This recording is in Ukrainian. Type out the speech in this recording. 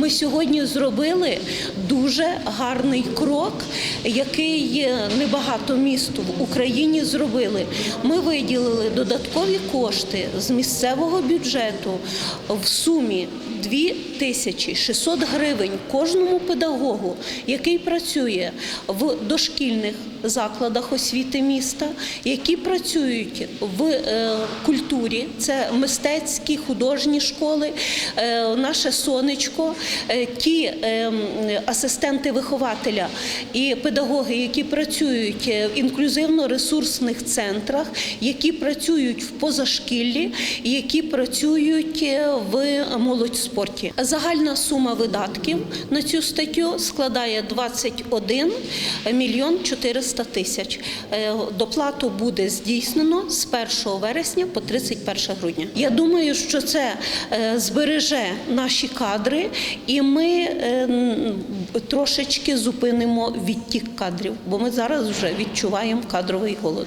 Ми сьогодні зробили дуже гарний крок, який небагато міст в Україні зробили. Ми виділили додаткові кошти з місцевого бюджету в сумі 2600 гривень кожному педагогу, який працює в дошкільних закладах освіти міста, які працюють в е, культурі, це мистецькі художні школи, е, наше сонечко, е, ті е, асистенти вихователя і педагоги, які працюють е, в інклюзивно-ресурсних центрах, які працюють в позашкіллі, які працюють е, в молодьспорті. Загальна сума видатків на цю статтю складає 21 мільйон 400 тисяч. Е, Доплату буде здійснено з 1 вересня по 31 грудня. Я думаю, що це е, збереже наші кадри, і ми е, трошечки зупинимо відтік кадрів, бо ми зараз вже відчуваємо кадровий голод.